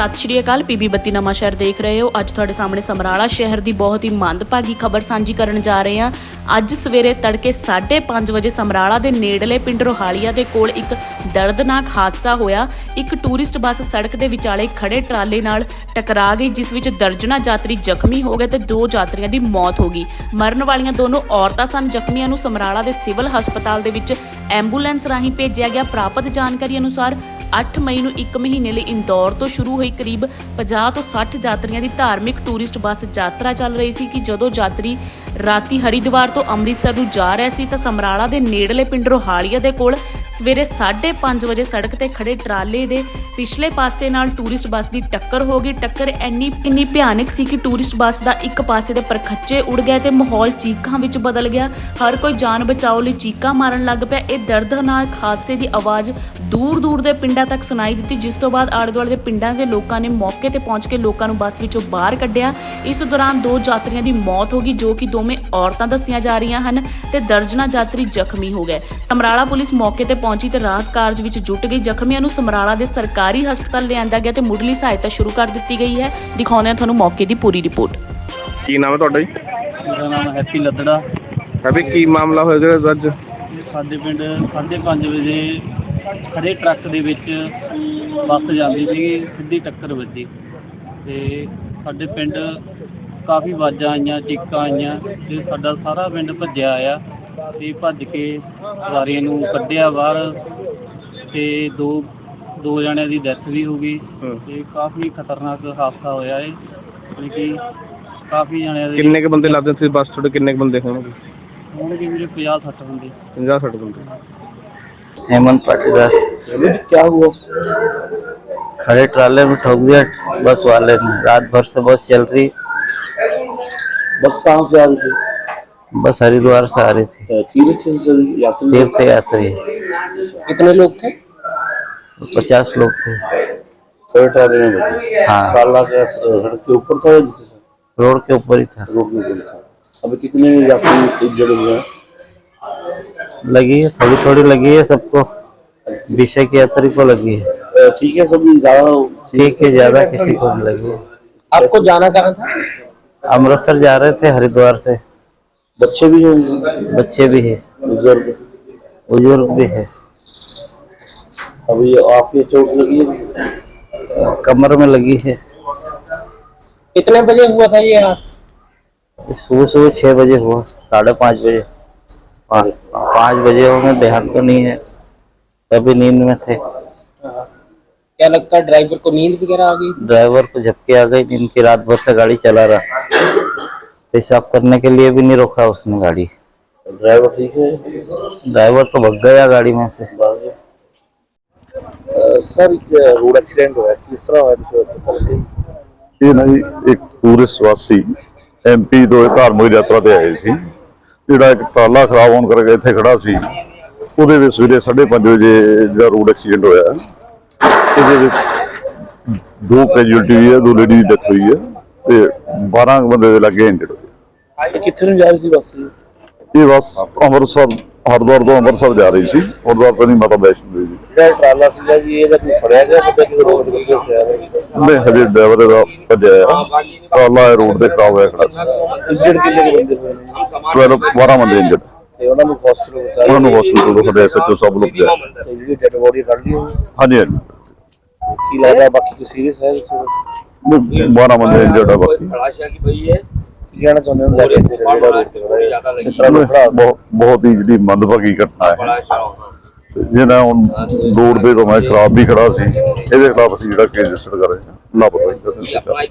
ਸਤਿ ਸ਼੍ਰੀ ਅਕਾਲ ਪੀਬੀ ਬੱਤੀ ਨਵਾਂ ਸ਼ਹਿਰ ਦੇਖ ਰਹੇ ਹੋ। ਅੱਜ ਤੁਹਾਡੇ ਸਾਹਮਣੇ ਸਮਰਾਲਾ ਸ਼ਹਿਰ ਦੀ ਬਹੁਤ ਹੀ ਮੰਦਭਾਗੀ ਖਬਰ ਸਾਂਝੀ ਕਰਨ ਜਾ ਰਹੇ ਹਾਂ। ਅੱਜ ਸਵੇਰੇ ਤੜਕੇ 5:30 ਵਜੇ ਸਮਰਾਲਾ ਦੇ ਨੇੜਲੇ ਪਿੰਡ ਰੋਹਾਲੀਆ ਦੇ ਕੋਲ ਇੱਕ ਦਰਦਨਾਕ ਹਾਦਸਾ ਹੋਇਆ। ਇੱਕ ਟੂਰਿਸਟ ਬੱਸ ਸੜਕ ਦੇ ਵਿਚਾਲੇ ਖੜੇ ਟਰਾਲੇ ਨਾਲ ਟਕਰਾ ਗਈ, ਜਿਸ ਵਿੱਚ ਦਰਜਨਾ ਯਾਤਰੀ ਜ਼ਖਮੀ ਹੋ ਗਏ ਤੇ ਦੋ ਯਾਤਰੀਆਂ ਦੀ ਮੌਤ ਹੋ ਗਈ। ਮਰਨ ਵਾਲੀਆਂ ਦੋਨੋਂ ਔਰਤਾਂ ਸਨ। ਜ਼ਖਮੀਆਂ ਨੂੰ ਸਮਰਾਲਾ ਦੇ ਸਿਵਲ ਹਸਪਤਾਲ ਦੇ ਵਿੱਚ ਐਂਬੂਲੈਂਸ ਰਾਹੀਂ ਭੇਜਿਆ ਗਿਆ। ਪ੍ਰਾਪਤ ਜਾਣਕਾਰੀ ਅਨੁਸਾਰ 8 ਮਈ ਨੂੰ 1 ਮਹੀਨੇ ਲਈ ਇੰਦੌਰ ਤੋਂ ਸ਼ੁਰੂ ਹੋਈ ਕਰੀਬ 50 ਤੋਂ 60 ਯਾਤਰੀਆਂ ਦੀ ਧਾਰਮਿਕ ਟੂਰਿਸਟ ਬੱਸ ਯਾਤਰਾ ਚੱਲ ਰਹੀ ਸੀ ਕਿ ਜਦੋਂ ਯਾਤਰੀ ਰਾਤੀ ਹਰਿਦੁਆਰ ਤੋਂ ਅੰਮ੍ਰਿਤਸਰ ਨੂੰ ਜਾ ਰਿਹਾ ਸੀ ਤਾਂ ਸਮਰਾਲਾ ਦੇ ਨੇੜਲੇ ਪਿੰਡ ਰੋਹਾਲੀਆ ਦੇ ਕੋਲ ਸਵੇਰੇ 5:30 ਵਜੇ ਸੜਕ ਤੇ ਖੜੇ ਟਰਾਲੇ ਦੇ ਪਿਛਲੇ ਪਾਸੇ ਨਾਲ ਟੂਰਿਸਟ ਬੱਸ ਦੀ ਟੱਕਰ ਹੋ ਗਈ। ਟੱਕਰ ਇੰਨੀ ਇੰਨੀ ਭਿਆਨਕ ਸੀ ਕਿ ਟੂਰਿਸਟ ਬੱਸ ਦਾ ਇੱਕ ਪਾਸੇ ਦੇ ਪਰਖੱਚੇ ਉੜ ਗਏ ਤੇ ਮਾਹੌਲ ਚੀਕਾਂ ਵਿੱਚ ਬਦਲ ਗਿਆ। ਹਰ ਕੋਈ ਜਾਨ ਬਚਾਓ ਲਈ ਚੀਕਾਂ ਮਾਰਨ ਲੱਗ ਪਿਆ। ਇਹ ਦਰਦਨਾਕ ਹਾਦਸੇ ਦੀ ਆਵਾਜ਼ ਦੂਰ ਦੂਰ ਦੇ ਪਿੰਡਾਂ ਤੱਕ ਸੁਣਾਈ ਦਿੱਤੀ। ਜਿਸ ਤੋਂ ਬਾਅਦ ਆਲੇ ਦੁਆਲੇ ਦੇ ਪਿੰਡਾਂ ਦੇ ਲੋਕਾਂ ਨੇ ਮੌਕੇ ਤੇ ਪਹੁੰਚ ਕੇ ਲੋਕਾਂ ਨੂੰ ਬੱਸ ਵਿੱਚੋਂ ਬਾਹਰ ਕੱਢਿਆ। ਇਸ ਦੌਰਾਨ ਦੋ ਯਾਤਰੀਆਂ ਦੀ ਮੌਤ ਹੋ ਗਈ, ਜੋ ਕਿ ਦੋਵੇਂ ਔਰਤਾਂ ਦੱਸੀਆਂ ਜਾ ਰਹੀਆਂ ਹਨ ਤੇ ਦਰਜਨਾ ਯਾਤਰੀ ਜ਼ਖਮੀ ਹੋ ਗਏ। ਸਮਰਾਲਾ ਪੁਲਿਸ ਮੌਕੇ ਤੇ ਪਹੁੰਚੀ ਤੇ ਰਾਹਤ ਕਾਰਜ ਵਿੱਚ ਜੁਟ ਗਈ। ਜ਼ਖਮੀਆਂ ਨੂੰ ਸਮਰਾਲਾ ਦੇ ਸਰਕਾਰੀ ਹਸਪਤਾਲ ਲਿਆਂਦਾ ਗਿਆ ਤੇ ਮੁੱਢਲੀ ਸਹਾਇਤਾ ਸ਼ੁਰੂ ਕਰ ਦਿੱਤੀ ਗਈ ਹੈ। ਦਿਖਾਉਂਦੇ ਹਾਂ ਤੁਹਾਨੂੰ ਮੌਕੇ ਦੀ ਪੂਰੀ ਰਿਪੋਰਟ। ਕੀ ਨਾਮ ਹੈ ਤੁਹਾਡਾ ਜੀ? ਮੇਰਾ ਨਾਮ ਹੈਪੀ ਲੱਦੜਾ। ਅਭੀ ਕੀ ਮਾਮਲਾ ਹੋਇਆ ਜਿਹੜਾ ਅੱਜ? ਸਾਡੇ ਪਿੰਡ 5:30 ਵਜੇ ਖੜੇ ਟਰੱਕ ਦੇ ਵਿੱਚ ਬੱਸ ਜਾਂਦੀ ਸੀਗੀ ਸਿੱਧੀ ਟੱਕਰ ਵੱਜੀ। ਤੇ ਸਾਡੇ ਪਿੰਡ ਕਾਫੀ ਆਵਾਜ਼ਾਂ ਆਈਆਂ ਚੀਕਾਂ ਆਈਆਂ ਤੇ ਸਾਡਾ ਸਾਰਾ ਪਿੰਡ ਭੱਜਿਆ ਆਇਆ। ਤੇ ਭੱਜ ਕੇ ਸਵਾਰੀਆਂ ਨੂੰ ਕੱਢਿਆ ਬਾਹਰ ਤੇ ਦੋ ਦੋ ਜਣਿਆਂ ਦੀ ਡੈਥ ਵੀ ਹੋ ਗਈ ਹਮ। ਤੇ ਕਾਫੀ ਖਤਰਨਾਕ ਹਾਦਸਾ ਹੋਇਆ ਏ ਯਾਨੀ ਕਿ ਕਾਫੀ ਜਣਿਆਂ ਦੇ ਕਿੰਨੇ ਕ ਬੰਦੇ ਲੱਗਦੇ ਸੀ ਬੱਸ ਤੁਹਾਡੇ ਕਿੰਨੇ ਕ ਬੰਦੇ ਹੋਣਗੇ ਹੋਣਗੇ ਵੀਰੇ 50 60 ਹੁੰਦੇ 50 60 ਬੰਦੇ हेमंत पाटीदार क्या हुआ खड़े ट्राले में ठोक दिया बस वाले ने रात भर से बस चल रही बस कहाँ से आ रही थी बस हरिद्वार से आ रही थी। तीर्थ से यात्री तीर्थ यात्री। कितने लोग थे? पचास लोग थे। हाँ। सड़क के ऊपर था रोड के ऊपर ही था। रोड के ऊपर था। अभी कितने यात्री इंजर्ड हुए हैं? लगी है थोड़ी थोड़ी लगी है सबको। विषय की यात्री को लगी है। ठीक है सब ज़्यादा ठीक है ज़्यादा किसी को लगी है। आपको जाना कहाँ था? अमृतसर जा रहे थे हरिद्वार से। बच्चे भी हैं? बच्चे भी है। बुज़ुर्ग? बुज़ुर्ग भी है। अभी आपके चोट लगी है? कमर में लगी है। कितने बजे हुआ था ये हादसा? सुबह सुबह छः बजे हुआ साढ़े पाँच बजे। पाँच बजे होंगे ध्यान तो नहीं है। तभी नींद में थे। क्या लगता है ड्राइवर को नींद वगैरह आ गई? ड्राइवर को झपकी आ गई नींद की रात भर से गाड़ी चला रहा। पेशाब करने के लिए भी नहीं रोका उसने गाड़ी ड्राइवर ठीक है ड्राइवर तो भग गया गाड़ी में से सर रोड एक्सीडेंट हुआ किस तरह हुआ कुछ पता लगे ਇਹ ਨਾ ਜੀ ਇੱਕ ਟੂਰਿਸਟ ਵਾਸੀ ਐਮਪੀ ਤੋਂ ਇਹ ਧਾਰਮਿਕ ਯਾਤਰਾ ਤੇ ਆਏ ਸੀ ਜਿਹੜਾ ਇੱਕ ਟਰਾਲਾ ਖਰਾਬ ਹੋਣ ਕਰਕੇ ਇੱਥੇ ਖੜਾ ਸੀ ਉਹਦੇ ਵਿੱਚ ਸਵੇਰੇ 5:30 ਵਜੇ ਜਿਹੜਾ ਰੋਡ ਐਕਸੀਡੈਂਟ ਹੋਇਆ ਇਹਦੇ ਵਿੱਚ ਦੋ ਕੈਜੂਅਲਟੀ ਹੋਈ ਹੈ ਦੋ ਲੇਡੀ ਦੀ ਡੈਥ ਹੋਈ ਹੈ ਤੇ 12 ਬੰਦੇ ਦੇ ਲੱਗੇ ਇੰਜਰਡ ਇਹ ਕਿੱਥੇ ਨੂੰ ਜਾ ਰਹੀ ਸੀ ਬੱਸ? ਜੀ ਇਹ ਬੱਸ ਅੰਮ੍ਰਿਤਸਰ ਹਰਦੁਆਰ ਤੋਂ ਅੰਮ੍ਰਿਤਸਰ ਜਾ ਰਹੀ ਸੀ। ਹਰਦੁਆਰ ਤੋਂ ਨਹੀਂ ਮਾਤਾ ਵੈਸ਼ਨੋ ਦੇਵੀ। ਜਿਹੜਾ ਟਰਾਲਾ ਸੀਗਾ ਜੀ ਇਹਦਾ ਕੋਈ ਫੜਿਆ ਗਿਆ ਕਿਤੇ? ਕਿਸੇ ਰੋਡ ਤੇ ਗਿਆ ਸੀ ਨਹੀਂ ਹਜੇ ਡਰਾਈਵਰ ਦਾ ਭੱਜਿਆ ਆ ਟਰਾਲਾ ਰੋਡ ਤੇ ਖਰਾਬ ਹੋਇਆ ਖੜਾ ਸੀ। ਇੰਜਣ ਕਿੰਨੇ ਬੰਦੇ ਹੋਏ ਨੇ? 12 12 ਬੰਦੇ ਇੰਜਣ। ਤੇ ਉਹਨਾਂ ਨੂੰ ਹਸਪੀਟਲ ਪਹੁੰਚਾਇਆ ਉਹਨਾਂ ਨੂੰ ਹਸਪੀਟਲ ਤੋਂ ਖੜੇ ਸੱਚੋ ਸਭ ਲੋਕ ਗਿਆ ਜਿਹੜੀ ਡੈਡ ਬੋਡੀ ਕੱਢ ਲਈ ਹਾਂਜੀ ਹਾਂਜੀ। ਕੀ ਲੱਗਦਾ ਬਾਕੀ ਕੋਈ ਸੀਰੀਅਸ ਹੈ 12 ਬੰਦੇ ਇੰਜਣ ਆ ਬਾਕੀ। ਖਲਾਸ਼ਿਆ ਕੀ ਪਈ ਹੈ ਕਹਿਣਾ ਚਾਹੁੰਦੇ ਹੋ? ਲੈ ਕੇ ਜਿਹੜਾ ਰੋਡ ਤੇ ਖੜਾ ਹੈ ਇਸ ਤਰ੍ਹਾਂ ਨੂੰ ਖੜਾ ਬਹੁਤ ਬਹੁਤ ਹੀ ਜਿਹੜੀ ਮੰਦਭਾਗੀ ਘਟਨਾ ਹੈ। ਤੇ ਜਿਹਨਾਂ ਹੁਣ ਰੋਡ ਦੇ ਤੋਂ ਖਰਾਬ ਵੀ ਖੜਾ ਸੀ। ਇਹਦੇ ਖਿਲਾਫ ਅਸੀਂ ਜਿਹੜਾ ਕੇਸ ਰਜਿਸਟਰ ਕਰ ਰਹੇ ਹਾਂ। ਲਾਪਰਵਾਹੀ ਦਾ ਦੋਸ਼ੀ ਕਰ ਰਹੇ ਹਾਂ।